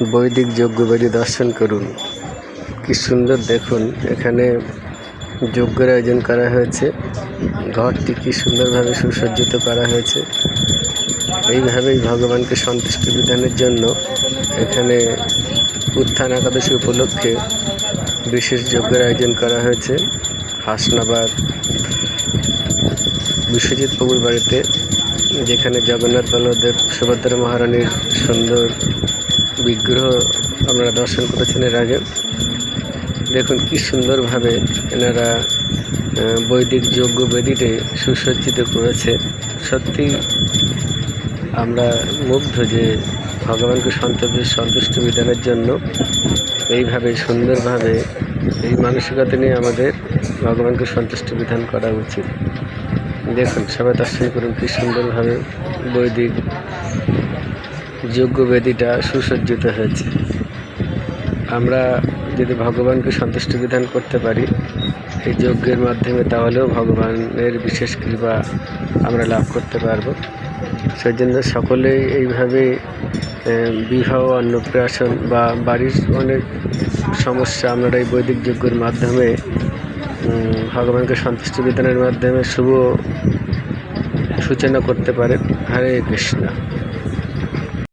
বৈদিক যজ্ঞবেদী দর্শন করুন। কি সুন্দর দেখুন, এখানে যজ্ঞের আয়োজন করা হয়েছে। ঘরটি কি সুন্দরভাবে সুসজ্জিত করা হয়েছে। এইভাবেই ভগবানকে সন্তুষ্টি বিধানের জন্য এখানে উত্থান একাদশী উপলক্ষে বিশেষ যজ্ঞের আয়োজন করা হয়েছে। হাসনাবাদ বিশ্বজিৎ বাবুর বাড়িতে, যেখানে জগন্নাথ বলদেব সুভদ্রা মহারানীর সুন্দর বিগ্রহ আপনারা দর্শন করেছেন এর আগে। দেখুন কি সুন্দরভাবে এনারা বৈদিক যজ্ঞ বেদিতে সুসজ্জিত করেছে। সত্যি আমরা মুগ্ধ যে ভগবানকে সন্তুষ্ট সন্তুষ্ট বিধানের জন্য এইভাবে সুন্দরভাবে এই মানসিকতা নিয়ে আমাদের ভগবানকে সন্তুষ্ট বিধান করা উচিত। দেখুন, সবাই দর্শন করুন কি সুন্দরভাবে বৈদিক যজ্ঞ বেদিটা সুসজ্জিত হয়েছে। আমরা যদি ভগবানকে সন্তুষ্ট বিধান করতে পারি, এই যজ্ঞের মাধ্যমে তাহলেও ভগবানের বিশেষ কৃপা আমরা লাভ করতে পারব। সেই জন্য সকলেই এইভাবে বিবাহ, অন্নপ্রাশন বা বাড়ির অনেক সমস্যা আমরা এই বৈদিক যজ্ঞের মাধ্যমে ভগবানকে সন্তুষ্ট বিধানের মাধ্যমে শুভ সূচনা করতে পারেন হরে কৃষ্ণ।